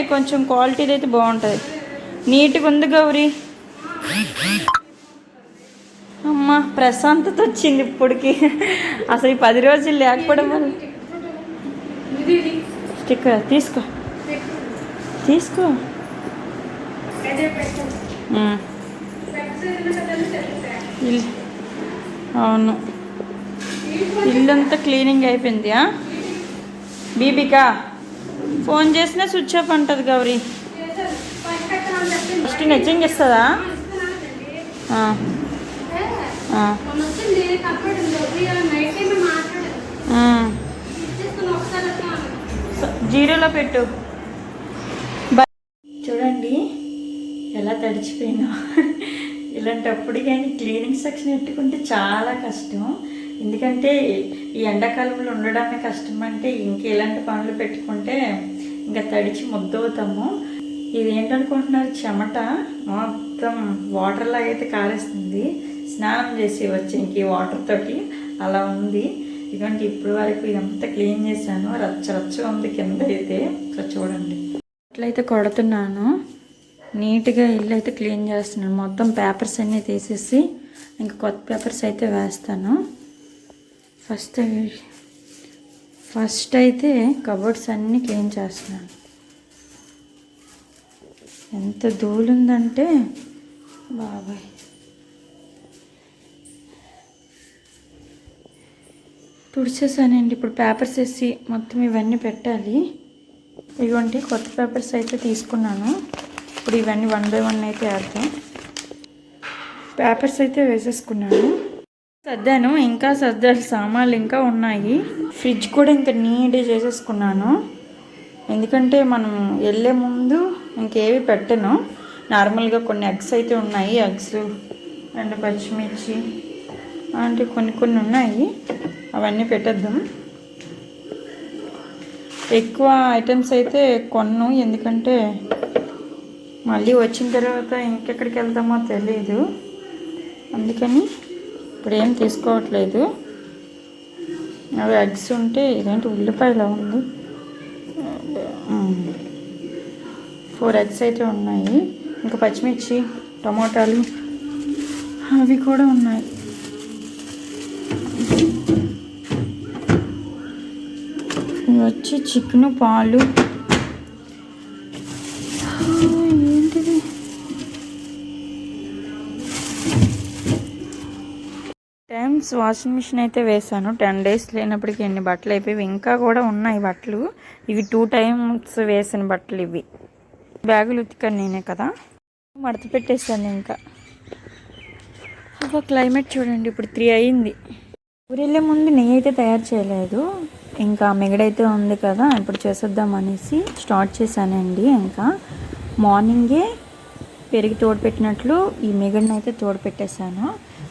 కొంచెం క్వాలిటీది అయితే బాగుంటుంది. నీట్గా ఉంది గౌరీ. అమ్మ ప్రశాంతత వచ్చింది ఇప్పటికి. అసలు ఈ పది రోజులు లేకపోవడం వల్ల. స్టిక్కర్ తీసుకో. తీసుకో. ఇల్లు అవును. ఇల్లంతా క్లీనింగ్ అయిపోయింది బీబికా? ఫోన్ చేసినా స్విచ్ ఆఫ్ అంటది గౌరీ. ఫస్ట్ నిజంగా ఇస్తుందా జీరోలో పెట్టు. బ- చూడండి ఎలా తడిచిపోయినా ఇలాంటప్పుడు కానీ క్లీనింగ్ సెక్షన్ పెట్టుకుంటే చాలా కష్టం. ఎందుకంటే ఈ ఎండాకాలంలో ఉండడమే కష్టం అంటే ఇంకెలాంటి పనులు పెట్టుకుంటే ఇంకా తడిచి ముద్దవుతాము. ఇదేంటనుకుంటున్నారు? చెమట మొత్తం వాటర్ లాగా అయితే కారేస్తుంది. స్నానం చేసి వచ్చి ఇంక ఈ వాటర్ తోటి అలా ఉంది. ఇదిగోండి ఇప్పుడు వరకు ఇదంతా క్లీన్ చేశాను. రచ్చ రచ్చ ఉంది కింద అయితే ఇక్కడ చూడండి. అట్లయితే కొడుతున్నాను. నీట్గా ఇల్లు అయితే క్లీన్ చేస్తున్నాను. మొత్తం పేపర్స్ అన్నీ తీసేసి ఇంకా కొత్త పేపర్స్ అయితే వేస్తాను. ఫస్ట్ ఫస్ట్ అయితే కబోర్డ్స్ అన్నీ క్లీన్ చేస్తున్నాను. ఎంత ధూళి ఉందంటే బాబాయ్. తుడిచేసానండి. ఇప్పుడు పేపర్స్ వేసి మొత్తం ఇవన్నీ పెట్టాలి. ఇవ్వండి కొత్త పేపర్స్ అయితే తీసుకున్నాను. ఇప్పుడు ఇవన్నీ వన్ బై వన్ అయితే వేద్దాం. పేపర్స్ అయితే వేసేసుకున్నాను. సర్దాను ఇంకా సర్దాలు సామాన్లు ఇంకా ఉన్నాయి. ఫ్రిడ్జ్ కూడా ఇంకా నీట్గా చేసేసుకున్నాను. ఎందుకంటే మనం వెళ్ళే ముందు ఇంకేవి పెట్టను. నార్మల్గా కొన్ని ఎగ్స్ అయితే ఉన్నాయి. ఎగ్స్ అండ్ పచ్చిమిర్చి అంటే కొన్ని కొన్ని ఉన్నాయి. అవన్నీ పెట్టేద్దాం. ఎక్కువ ఐటమ్స్ అయితే కొన్ను ఎందుకంటే మళ్ళీ వచ్చిన తర్వాత ఇంకెక్కడికి వెళ్తామో తెలీదు. అందుకని ఇప్పుడు ఏం తీసుకోవట్లేదు. అవి ఎగ్స్ ఉంటే ఇదేంటి ఉల్లిపాయలా ఉంది? ఫోర్ ఎగ్స్ అయితే ఉన్నాయి. ఇంకా పచ్చిమిర్చి టమాటాలు అవి కూడా ఉన్నాయి. ఇవి వచ్చి చికెన్ పాలు ఆ, ఏంటిది టైమ్స్ వాషింగ్ మిషన్ అయితే వేసాను టెన్ డేస్ లేనప్పటికీ ఎన్ని బట్టలు అయిపోయి ఇంకా కూడా ఉన్నాయి బట్టలు. ఇవి టూ టైమ్స్ వేసిన బట్టలు ఇవి. బ్యాగులు ఉతికాను నేనే కదా. మడత పెట్టేశాను ఇంకా. ఒక క్లైమేట్ చూడండి. ఇప్పుడు త్రీ అయింది. ఊరెళ్ళే ముందు నెయ్యి అయితే తయారు చేయలేదు. ఇంకా మిగడైతే ఉంది కదా. ఇప్పుడు చేసేద్దాం అనేసి స్టార్ట్ చేశానండి ఇంకా. మార్నింగే పెరిగి తోడు పెట్టినట్లు ఈ మిగడిని అయితే తోడు పెట్టేశాను.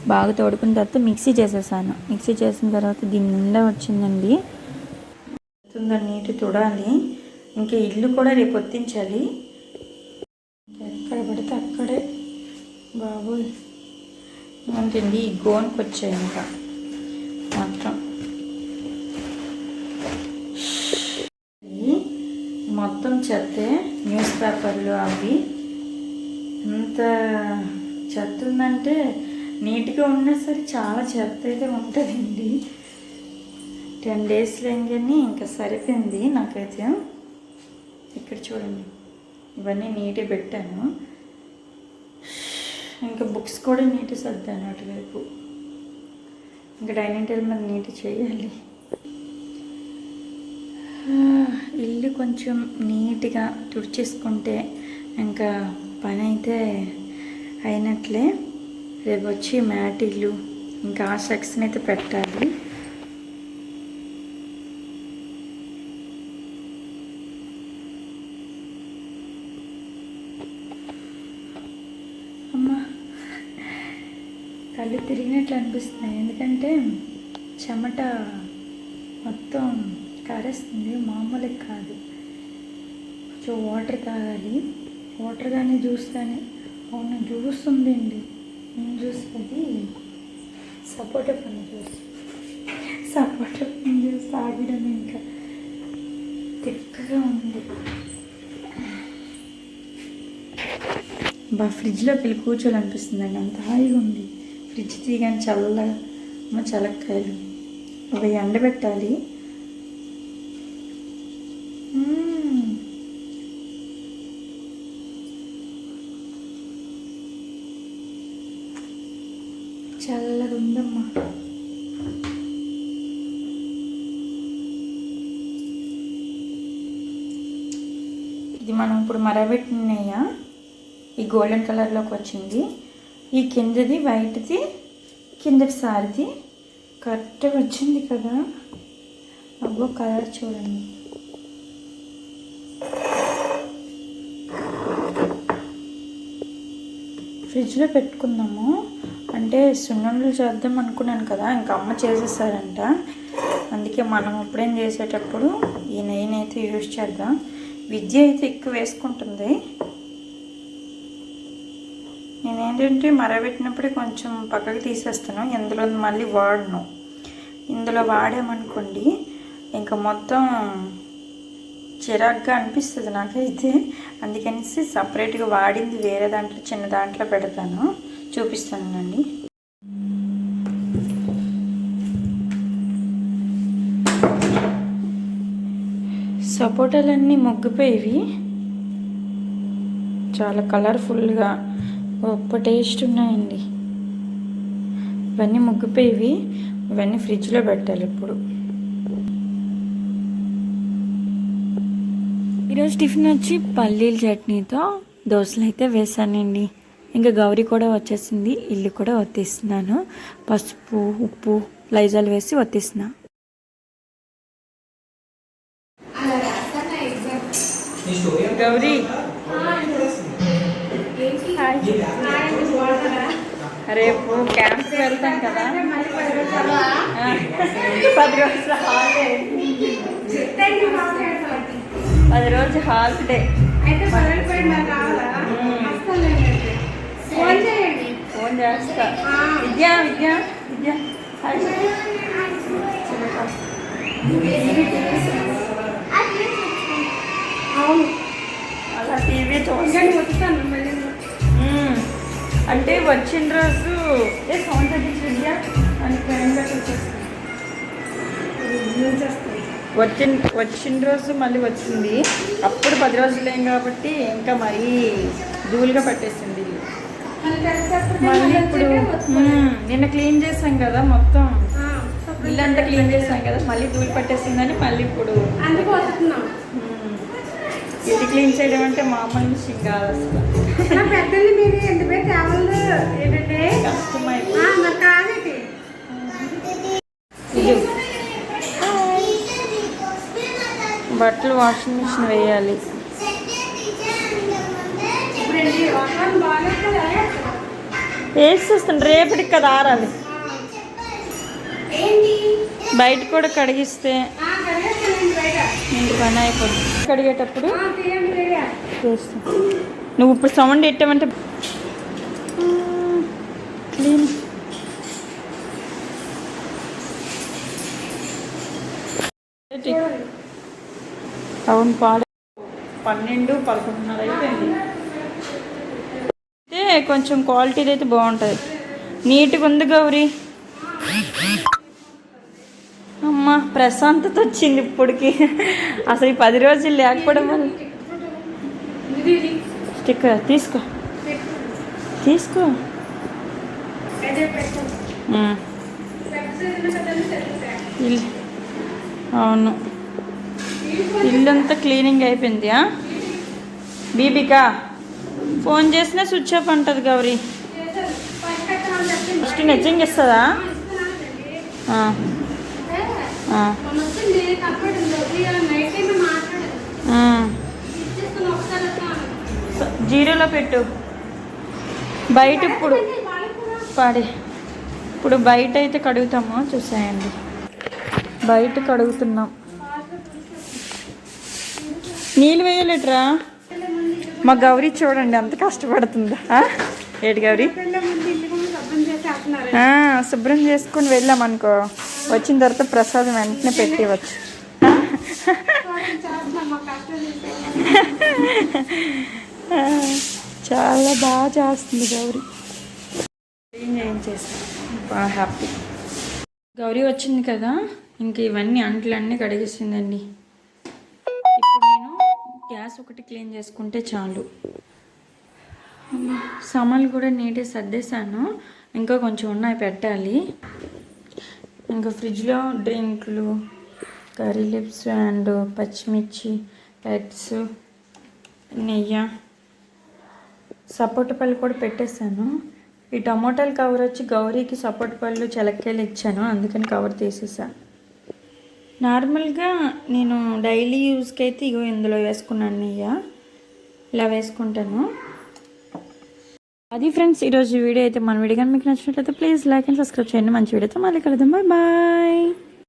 బాగా తోడుకున్న తర్వాత మిక్సీ చేసేసాను. మిక్సీ చేసిన తర్వాత దీని నిండా వచ్చిందండి. వస్తుందని నీటి తుడాలి. ఇంకా ఇల్లు కూడా రేపు ఒత్తించాలి. ఎక్కడ పడితే అక్కడే. బాబోయ్. ఏంటండి ఈ గోన్కి వచ్చాయి ఇంకా. మొత్తం మొత్తం చెత్తే న్యూస్ పేపర్లు అవి. ఎంత చెత్త ఉందంటే నీట్గా ఉన్నా సరే చాలా చెత్త అయితే ఉంటుందండి. టెన్ డేస్ లేని ఇంకా సరిపోయింది నాకైతే. ఇక్కడ చూడండి ఇవన్నీ నీట్గా పెట్టాను. ఇంకా బుక్స్ కూడా నీట్గా సర్దాను అటువైపు. ఇంకా డైనింగ్ టేబుల్ మీద నీట్ చేయాలి. ఇల్లు కొంచెం నీట్గా తుడిచేసుకుంటే ఇంకా పని అయితే అయినట్లే. రేపు వచ్చి మ్యాట్ ఇల్లు ఇంకా ఆ సెక్షన్ అయితే పెట్టాలి. అమ్మా కళ్ళు తిరిగినట్లు అనిపిస్తున్నాయి. ఎందుకంటే చెమట మొత్తం కారేస్తుంది. మామూలుగా కాదు. కొంచెం వాటర్ తాగాలి. వాటర్ కానీ జ్యూస్ కానీ అవును జ్యూస్ ఉందండి. నేను అది సపోర్టివ్ పండు జ్యూస్ సపోర్టివ్ పండు చూసి తాగడం ఇంకా తిక్కగా ఉంది. బా ఫ్రిడ్జ్లోకి వెళ్ళి కూర్చోవాలనిపిస్తుందండి అంత హాయిగా ఉంది. ఫ్రిడ్జ్ తీయగానే చల్లగా మా చల్లకాయలు అవి ఎండబెట్టాలి అమ్మా. ఇది మనం ఇప్పుడు మరబెట్టినయ్యా ఈ గోల్డెన్ కలర్లోకి వచ్చింది. ఈ కిందది వైట్ది కిందటి సారిది కరెక్ట్గా వచ్చింది కదా. అబ్బో కలర్ చూడండి. ఫ్రిడ్జ్లో పెట్టుకుందాము. అంటే సున్నుండలు చేద్దాం అనుకున్నాను కదా ఇంకా అమ్మ చేసేసారంట. అందుకే మనం ఇప్పుడేం చేసేటప్పుడు ఈ నెయ్యిని అయితే యూజ్ చేద్దాం. విద్య అయితే ఎక్కువ వేసుకుంటుంది. నేనేంటంటే మరబెట్టినప్పుడే కొంచెం పక్కకు తీసేస్తాను ఇందులో మళ్ళీ వాడను. ఇందులో వాడామనుకోండి ఇంకా మొత్తం చిరాగ్గా అనిపిస్తుంది నాకైతే. అందుకనేసి సపరేట్గా వాడింది వేరే దాంట్లో చిన్న దాంట్లో పెడతాను. చూపిస్తానండి. సపోటాలన్నీ మొగ్గిపోయేవి. చాలా కలర్ఫుల్గా గొప్ప టేస్ట్ ఉన్నాయండి. ఇవన్నీ ముగ్గిపోయేవి. ఇవన్నీ ఫ్రిడ్జ్లో పెట్టాలి ఇప్పుడు. ఈరోజు టిఫిన్ వచ్చి పల్లీల చట్నీతో దోశలు అయితే వేసానండి. ఇంకా గౌరీ కూడా వచ్చేసింది ఇల్లు కూడా వత్తిస్తున్నాను పసుపు ఉప్పు లైజాలు వేసి వత్తిస్తున్నా అలా రాస్తాను ఎగ్జామ్ గౌరీ. ఏంటి నాయండి వాడతారా రేపు క్యాంప్కి వెళ్తాం కదా. పది రోజులు హాలిడే. పది రోజు హాలిడే. ఫోన్ చేయండి. ఫోన్ చేస్తా. విద్య విద్య విద్య. అవును. అలా టీవీ నువ్వు వస్తాను మళ్ళీ. అంటే వచ్చిన రోజు ఏ సౌండ్ తగ్గించి విద్య? అని ఫ్రెండ్గా చూసేస్తాను వచ్చిన వచ్చిన రోజు మళ్ళీ వచ్చింది. అప్పుడు పది రోజులు ఏం కాబట్టి ఇంకా మరీ ధూళిగా పట్టేసింది. మళ్ళీ ఇప్పుడు నిన్న క్లీన్ చేసాం కదా మొత్తం. ఆ, శుభ్రం ఇల్లు అంతా క్లీన్ చేసాం కదా మళ్ళీ ధూళి పట్టేసిందని మళ్ళీ ఇప్పుడు ఇల్లు క్లీన్ చేయడం అంటే మామూలు విషయం కాదు అసలు. మీరు ఏంటంటే ఇది. బట్టలు వాషింగ్ మిషన్ వేయాలి ఇప్పుడు ఏంటి వాతావరణం బాగాలేదు కదా వేసేస్తాను రేపటికి కదా ఆరాలి. బయట కూడా కడిగిస్తే ఇంటి పని అయిపోతుంది. కడిగేటప్పుడు చేస్తాను నువ్వు ఇప్పుడు సౌండ్ ఎట్టామంటే క్లీన్. అవును పాడు. పన్నెండు పదకొండున్నర అయిపోయింది. అయితే కొంచెం క్వాలిటీది అయితే బాగుంటుంది. నీట్గా ఉంది గౌరీ. అమ్మ ప్రశాంతత వచ్చింది ఇప్పటికి. అసలు ఈ పది రోజులు లేకపోవడం వల్ల. స్టిక్కర్ తీసుకో. తీసుకో. ఇల్లు ఇల్లు అవును. ఇల్లంతా క్లీనింగ్ అయిపోయింది బీబికా? ఫోన్ చేసినా స్విచ్ ఆఫ్ అంటుంది గౌరీ. ఫస్ట్ నిజంగా ఇస్తుందా జీరోలో పెట్టు. బయట ఇప్పుడు పాడే. ఇప్పుడు బయట అయితే కడుగుతాము? చూసేయండి. బయట కడుగుతున్నాం. నీళ్ళు వేయలేట్రా? మా గౌరీ చూడండి ఎంత కష్టపడుతుందా. ఏటి గౌరీ? శుభ్రం చేసుకుని వెళ్ళాం అనుకో వెళ్ళామనుకో వచ్చిన తర్వాత ప్రసాదం వెంటనే పెట్టేవచ్చు చాలా బాగా చేస్తుంది గౌరీ. క్లీన్ బాగా హ్యాపీ. గౌరీ వచ్చింది కదా ఇంక ఇవన్నీ అంట్లన్నీ కడిగేసిందండి. గ్యాస్ ఒకటి క్లీన్ చేసుకుంటే చాలు. సామాన్లు కూడా నీట్గా సర్దేశాను. ఇంకా కొంచెం ఉన్నాయి పెట్టాలి. ఇంకా ఫ్రిడ్జ్లో డ్రింక్లు కర్రీ లిప్స్ అండ్ పచ్చిమిర్చి ఎగ్స్ నెయ్యి సపోటా పళ్ళు కూడా పెట్టేశాను. ఈ టమోటాలు కవర్ వచ్చి గౌరీకి సపోటా పళ్ళు చెలక్కాయలు ఇచ్చాను. అందుకని కవర్ తీసేసాను నార్మల్గా నేను డైలీ యూస్కి అయితే ఇగో ఇందులో వేసుకున్నాను నెయ్యి ఇలా వేసుకుంటాను. అది ఫ్రెండ్స్ ఈరోజు వీడియో అయితే మన వీడియో కానీ మీకు నచ్చినట్లయితే ప్లీజ్ లైక్ అండ్ సబ్స్క్రైబ్ చేయండి. మంచి వీడియోతో మళ్ళీ కలుద్దాం. Bye bye.